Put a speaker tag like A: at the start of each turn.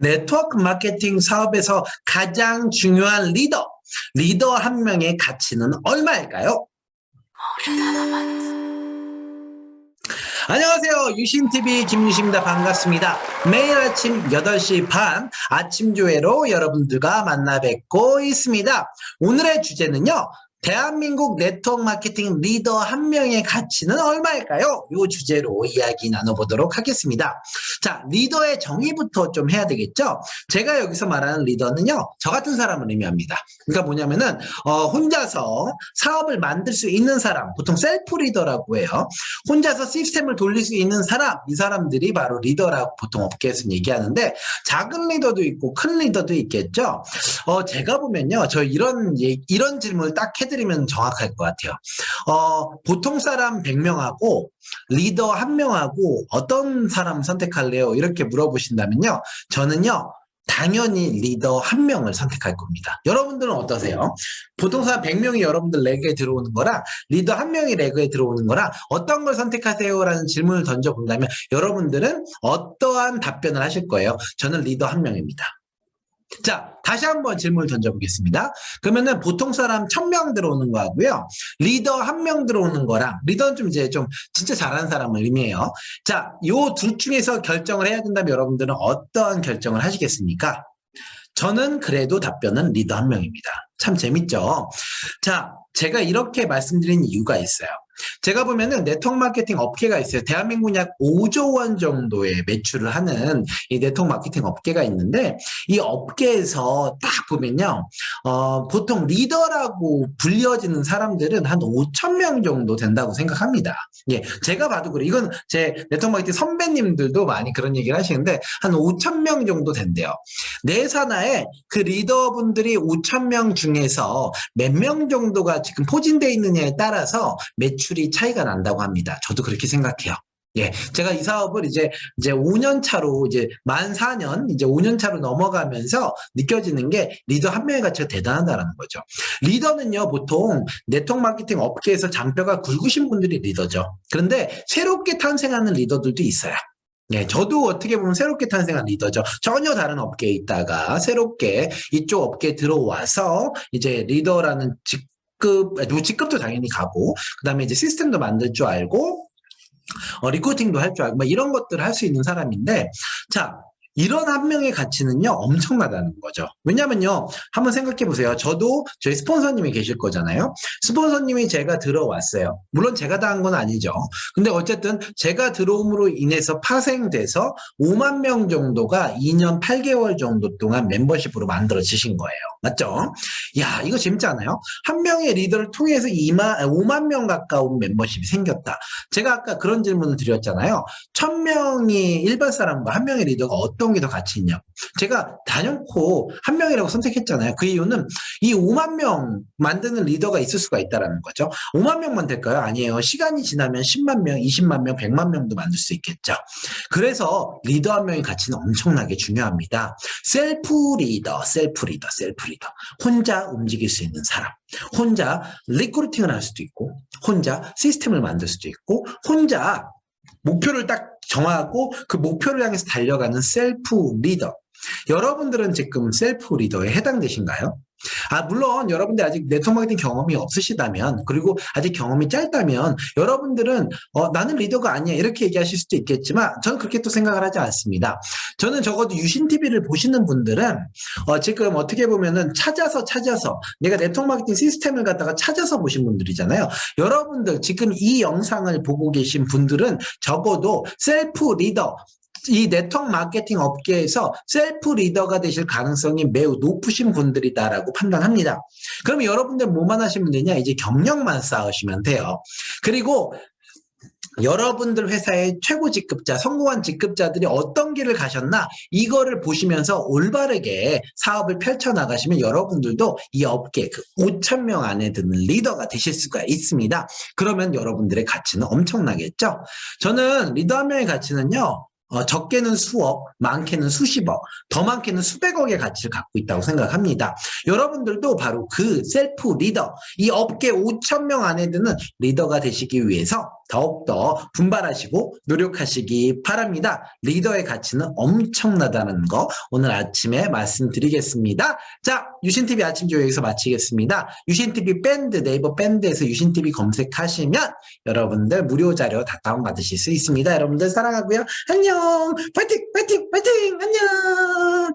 A: 네트워크 마케팅 사업에서 가장 중요한 리더, 리더 한 명의 가치는 얼마일까요? 안녕하세요. 유신TV 김유신입니다. 반갑습니다. 매일 아침 8시 반 아침 조회로 여러분들과 만나 뵙고 있습니다. 오늘의 주제는요. 대한민국 네트워크 마케팅 리더 한 명의 가치는 얼마일까요? 이 주제로 이야기 나눠보도록 하겠습니다. 자, 리더의 정의부터 좀 해야 되겠죠? 제가 여기서 말하는 리더는요, 저 같은 사람을 의미합니다. 그러니까 뭐냐면은, 어, 혼자서 사업을 만들 수 있는 사람, 보통 셀프 리더라고 해요. 혼자서 시스템을 돌릴 수 있는 사람, 이 사람들이 바로 리더라고 보통 업계에서 얘기하는데, 작은 리더도 있고 큰 리더도 있겠죠? 어, 제가 보면요, 저 이런, 예- 이런 질문을 딱 해 드리면 정확할 것 같아요. 어, 보통 사람 100명하고 리더 한 명하고 어떤 사람 선택할래요? 이렇게 물어보신다면요. 저는요. 당연히 리더 한 명을 선택할 겁니다. 여러분들은 어떠세요? 보통 사람 100명이 여러분들 레그에 들어오는 거랑 리더 한 명이 레그에 들어오는 거랑 어떤 걸 선택하세요? 라는 질문을 던져본다면 여러분들은 어떠한 답변을 하실 거예요? 저는 리더 한 명입니다. 자, 다시 한번 질문을 던져보겠습니다. 그러면은 보통 사람 1000명 들어오는 거 하고요. 리더 한 명 들어오는 거랑 리더는 좀 이제 좀 진짜 잘하는 사람을 의미해요. 자, 요 둘 중에서 결정을 해야 된다면 여러분들은 어떠한 결정을 하시겠습니까? 저는 그래도 답변은 리더 한 명입니다. 참 재밌죠? 자, 제가 이렇게 말씀드린 이유가 있어요. 제가 보면은 네트워크 마케팅 업계가 있어요. 대한민국 약 5조 원 정도의 매출을 하는 이 네트워크 마케팅 업계가 있는데 이 업계에서 딱 보면요. 어, 보통 리더라고 불려지는 사람들은 한 5천 명 정도 된다고 생각합니다. 예, 제가 봐도 그래. 이건 제 네트워크 마케팅 선배님들도 많이 그런 얘기를 하시는데 한 5천 명 정도 된대요. 내 산하에 그 리더분들이 5천 명 중에서 몇 명 정도가 지금 포진되어 있느냐에 따라서 매출 이 차이가 난다고 합니다. 저도 그렇게 생각해요. 예, 제가 이 사업을 이제 이제 5년 차로 이제 만 4년 이제 5년 차로 넘어가면서 느껴지는 게 리더 한 명의 가치가 대단하다라는 거죠. 리더는요 보통 네트워크 마케팅 업계에서 장뼈가 굵으신 분들이 리더죠. 그런데 새롭게 탄생하는 리더들도 있어요. 예, 저도 어떻게 보면 새롭게 탄생한 리더죠. 전혀 다른 업계에 있다가 새롭게 이쪽 업계에 들어와서 이제 리더라는 직 급, 직급도 당연히 가고, 그 다음에 이제 시스템도 만들 줄 알고, 어, 리코팅도 할 줄 알고, 뭐 이런 것들을 할 수 있는 사람인데, 자, 이런 한 명의 가치는요, 엄청나다는 거죠. 왜냐면요, 한번 생각해 보세요. 저도 저희 스폰서님이 계실 거잖아요. 스폰서님이 제가 들어왔어요. 물론 제가 다 한 건 아니죠. 근데 어쨌든 제가 들어옴으로 인해서 파생돼서 5만 명 정도가 2년 8개월 정도 동안 멤버십으로 만들어지신 거예요. 맞죠? 야, 이거 재밌지 않아요? 한 명의 리더를 통해서 2만, 5만 명 가까운 멤버십이 생겼다. 제가 아까 그런 질문을 드렸잖아요. 1000명이 일반 사람과 한 명의 리더가 어떤 게 더 가치 있냐고. 제가 단연코 한 명이라고 선택했잖아요. 그 이유는 이 5만 명 만드는 리더가 있을 수가 있다라는 거죠. 5만 명만 될까요? 아니에요. 시간이 지나면 10만 명, 20만 명, 100만 명도 만들 수 있겠죠. 그래서 리더 한 명의 가치는 엄청나게 중요합니다. 셀프 리더, 셀프 리더, 셀프 리더. 혼자 움직일 수 있는 사람. 혼자 리크루팅을 할 수도 있고, 혼자 시스템을 만들 수도 있고, 혼자 목표를 딱 정하고 그 목표를 향해서 달려가는 셀프 리더. 여러분들은 지금 셀프 리더에 해당되신가요? 아, 물론 여러분들 아직 네트워크 마케팅 경험이 없으시다면, 그리고 아직 경험이 짧다면, 여러분들은, 어, 나는 리더가 아니야. 이렇게 얘기하실 수도 있겠지만, 저는 그렇게 또 생각을 하지 않습니다. 저는 적어도 유신TV를 보시는 분들은, 어, 지금 어떻게 보면은 찾아서 찾아서, 내가 네트워크 마케팅 시스템을 갖다가 찾아서 보신 분들이잖아요. 여러분들, 지금 이 영상을 보고 계신 분들은 적어도 셀프 리더, 이 네트워크 마케팅 업계에서 셀프 리더가 되실 가능성이 매우 높으신 분들이다라고 판단합니다. 그러면 여러분들 뭐만 하시면 되냐? 이제 경력만 쌓으시면 돼요. 그리고 여러분들 회사의 최고 직급자, 성공한 직급자들이 어떤 길을 가셨나 이거를 보시면서 올바르게 사업을 펼쳐나가시면 여러분들도 이 업계 그 5천 명 안에 드는 리더가 되실 수가 있습니다. 그러면 여러분들의 가치는 엄청나겠죠? 저는 리더 한 명의 가치는요. 어, 적게는 수억, 많게는 수십억, 더 많게는 수백억의 가치를 갖고 있다고 생각합니다. 여러분들도 바로 그 셀프 리더, 이 업계 5천 명 안에 드는 리더가 되시기 위해서 더욱더 분발하시고 노력하시기 바랍니다. 리더의 가치는 엄청나다는 거 오늘 아침에 말씀드리겠습니다. 자, 유신TV 아침 조회 여기서 마치겠습니다. 유신TV 밴드 네이버 밴드에서 유신TV 검색하시면 여러분들 무료 자료 다 다운받으실 수 있습니다. 여러분들 사랑하고요. 안녕! 파이팅! 파이팅! 파이팅! 안녕!